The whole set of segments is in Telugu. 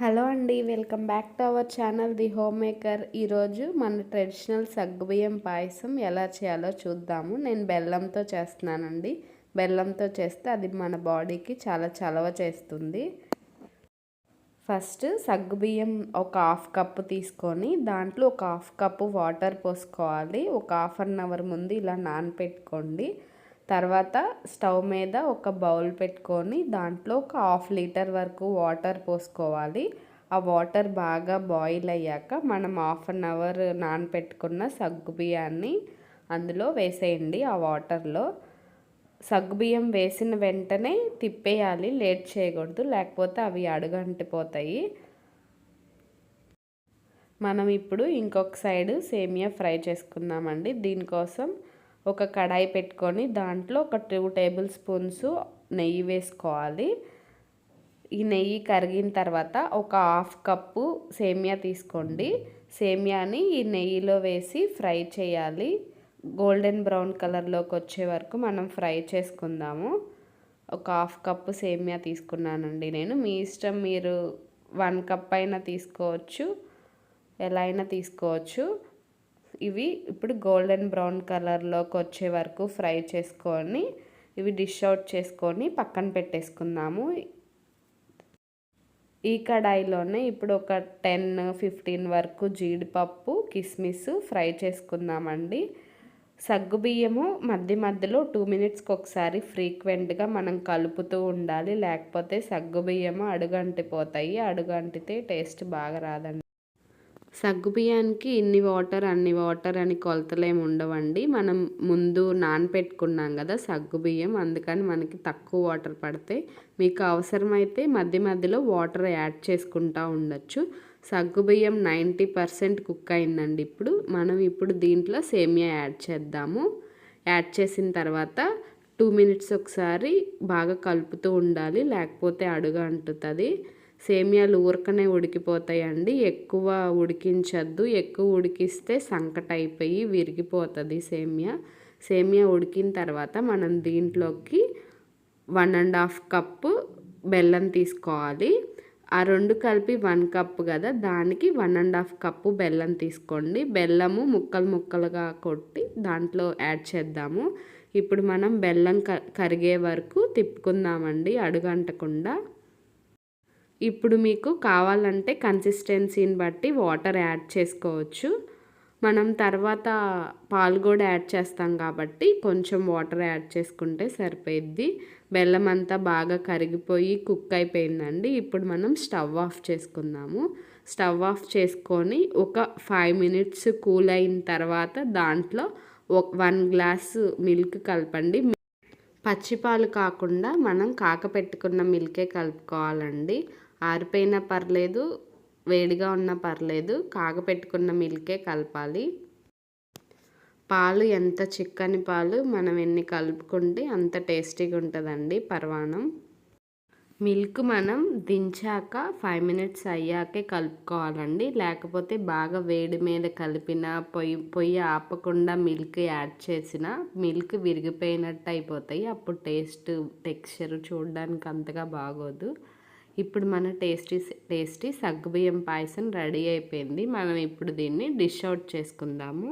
హలో అండి welcome back to our channel the homemaker ఈరోజు మన ట్రెడిషనల్ సగ్గుబియ్యం పాయసం ఎలా చేయాలో చూద్దాము. నేను బెల్లంతో చేస్తున్నానండి. బెల్లంతో చేస్తే అది మన బాడీకి చాలా చలవ చేస్తుంది. ఫస్ట్ సగ్గుబియ్యం ఒక హాఫ్ కప్పు తీసుకొని దాంట్లో ఒక హాఫ్ కప్పు వాటర్ పోసుకోవాలి. ఒక హాఫ్ అన్ అవర్ ముందు ఇలా నానపెట్టుకోండి. తర్వాత స్టవ్ మీద ఒక బౌల్ పెట్టుకొని దాంట్లో ఒక హాఫ్ లీటర్ వరకు వాటర్ పోసుకోవాలి. ఆ వాటర్ బాగా బాయిల్ అయ్యాక మనం హాఫ్ అన్ అవర్ నానపెట్టుకున్న సగ్గు బియ్యాన్ని అందులో వేసేయండి ఆ వాటర్లో. సగ్గుబియ్యం వేసిన వెంటనే తిప్పేయాలి లేట్ చేయకూడదు లేకపోతే అవి అడుగంటిపోతాయి. మనం ఇప్పుడు ఇంకొక సైడ్ సేమియా ఫ్రై చేసుకున్నామండి దీనికోసం ఒక కడాయి పెట్టుకొని దాంట్లో ఒక టూ టేబుల్ స్పూన్స్ నెయ్యి వేసుకోవాలి. ఈ నెయ్యి కరిగిన తర్వాత ఒక హాఫ్ కప్పు సేమియా తీసుకోండి. సేమియాని ఈ నెయ్యిలో వేసి ఫ్రై చేయాలి. గోల్డెన్ బ్రౌన్ కలర్లోకి వచ్చే వరకు మనం ఫ్రై చేసుకుందాము. ఒక హాఫ్ కప్పు సేమియా తీసుకున్నానండి నేను. మీ ఇష్టం మీరు వన్ కప్ అయినా తీసుకోవచ్చు. ఎలా అయినా తీసుకోవచ్చు. ఇవి ఇప్పుడు గోల్డెన్ బ్రౌన్ కలర్లోకి వచ్చే వరకు ఫ్రై చేసుకొని ఇవి డిష్ అవుట్ చేసుకొని పక్కన పెట్టేసుకుందాము. ఈ కడాయిలోనే ఇప్పుడు ఒక టెన్ ఫిఫ్టీన్ వరకు జీడిపప్పు కిస్మిస్ ఫ్రై చేసుకుందామండి. సగ్గుబియ్యము మధ్య మధ్యలో టూ మినిట్స్కి ఒకసారి ఫ్రీక్వెంట్గా మనం కలుపుతూ ఉండాలి. లేకపోతే సగ్గుబియ్యము అడుగంటిపోతాయి. అడుగంటితే టేస్ట్ బాగా రాదండి. సగ్గుబియ్యానికి ఇన్ని వాటర్ అన్ని వాటర్ అని కొలతలేమి ఉండవండి. మనం ముందు నానపెట్టుకున్నాం కదా సగ్గుబియ్యం అందుకని మనకి తక్కువ వాటర్ పడతాయి మీకు అవసరమైతే మధ్య మధ్యలో వాటర్ యాడ్ చేసుకుంటూ ఉండొచ్చు. సగ్గుబియ్యం నైంటీ పర్సెంట్ కుక్ అయిందండి ఇప్పుడు. మనం ఇప్పుడు దీంట్లో సేమియా యాడ్ చేద్దాము. యాడ్ చేసిన తర్వాత టూ మినిట్స్ ఒకసారి బాగా కలుపుతూ ఉండాలి లేకపోతే అడుగు అంటుతుంది సేమియాలు ఊరకనే ఉడికిపోతాయండి. ఎక్కువ ఉడికించద్దు. ఎక్కువ ఉడికిస్తే సంకట అయిపోయి విరిగిపోతుంది సేమియా. సేమియా ఉడికిన తర్వాత మనం దీంట్లోకి వన్ అండ్ హాఫ్ కప్పు బెల్లం తీసుకోవాలి. ఆ రెండు కలిపి వన్ కప్ కదా దానికి వన్ అండ్ హాఫ్ కప్పు బెల్లం తీసుకోండి. బెల్లము ముక్కలు ముక్కలుగా కొట్టి దాంట్లో యాడ్ చేద్దాము. ఇప్పుడు మనం బెల్లం కరిగే వరకు తిప్పుకుందామండి అడుగంటకుండా. ఇప్పుడు మీకు కావాలంటే కన్సిస్టెన్సీని బట్టి వాటర్ యాడ్ చేసుకోవచ్చు. మనం తర్వాత పాలు కూడా యాడ్ చేస్తాం కాబట్టి కొంచెం వాటర్ యాడ్ చేసుకుంటే సరిపోయిద్ది. బెల్లం అంతా బాగా కరిగిపోయి కుక్ అయిపోయిందండి. ఇప్పుడు మనం స్టవ్ ఆఫ్ చేసుకుందాము. స్టవ్ ఆఫ్ చేసుకొని ఒక ఫైవ్ మినిట్స్ కూల్ అయిన తర్వాత దాంట్లో ఒక వన్ గ్లాస్ మిల్క్ కలపండి. పచ్చిపాలు కాకుండా మనం కాకపెట్టుకున్న మిల్కే కలుపుకోవాలండి. ఆరిపోయినా పర్లేదు వేడిగా ఉన్నా పర్లేదు కాగపెట్టుకున్న మిల్కే కలపాలి. పాలు ఎంత చిక్కని పాలు మనం ఎన్ని కలుపుకుంటే అంత టేస్టీగా ఉంటుందండి పర్వాణం. మిల్క్ మనం దించాక ఫైవ్ మినిట్స్ అయ్యాకే కలుపుకోవాలండి. లేకపోతే బాగా వేడి మీద కలిపిన పొయ్యి పొయ్యి ఆపకుండా మిల్క్ యాడ్ చేసిన మిల్క్ విరిగిపోయినట్టు అయిపోతాయి. అప్పుడు టేస్ట్ టెక్స్చర్ చూడడానికి అంతగా బాగోదు. ఇప్పుడు మన టేస్టీ టేస్టీ సగ్గుబియ్యం పాయసం రెడీ అయిపోయింది. మనం ఇప్పుడు దీన్ని డిష్ అవుట్ చేసుకుందాము.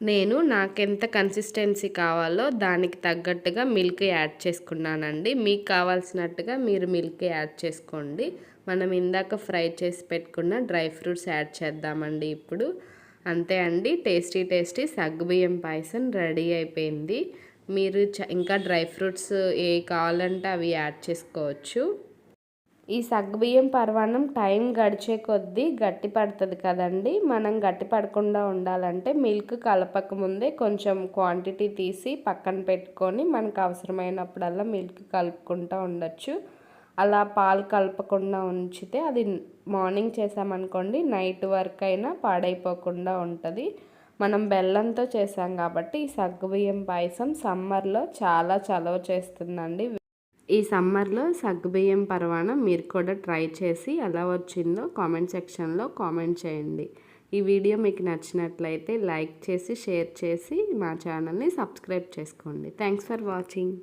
నేను నాకెంత కన్సిస్టెన్సీ కావాలో దానికి తగ్గట్టుగా మిల్క్ యాడ్ చేసుకున్నానండి. మీకు కావాల్సినట్టుగా మీరు మిల్క్ యాడ్ చేసుకోండి. మనం ఇందాక ఫ్రై చేసి పెట్టుకున్న డ్రై ఫ్రూట్స్ యాడ్ చేద్దామండి ఇప్పుడు. అంతే అండి టేస్టీ టేస్టీ సగ్గుబియ్యం పాయసం రెడీ అయిపోయింది. మీరు ఇంకా డ్రై ఫ్రూట్స్ ఏ కావాలంటే అవి యాడ్ చేసుకోవచ్చు. ఈ సగ్గుబియ్యం పర్వాణం టైం గడిచే కొద్దీ గట్టి పడుతుంది కదండి. మనం గట్టి పడకుండా ఉండాలంటే మిల్క్ కలపక ముందే కొంచెం క్వాంటిటీ తీసి పక్కన పెట్టుకొని మనకు అవసరమైనప్పుడల్లా మిల్క్ కలుపుకుంటూ ఉండొచ్చు. అలా పాలు కలపకుండా ఉంచితే అది మార్నింగ్ చేసామనుకోండి నైట్ వరకు అయినా పాడైపోకుండా ఉంటుంది. మనం బెల్లంతో చేసాం కాబట్టి ఈ సగ్గుబియ్యం పాయసం సమ్మర్లో చాలా చలవ చేస్తుందండి. ఈ సమ్మర్లో సగ్గుబియ్యం పరవాణం మీరు కూడా ట్రై చేసి ఎలా వచ్చిందో కామెంట్ సెక్షన్లో కామెంట్ చేయండి. ఈ వీడియో మీకు నచ్చినట్లయితే లైక్ చేసి షేర్ చేసి మా ఛానల్ని సబ్స్క్రైబ్ చేసుకోండి. Thanks for watching.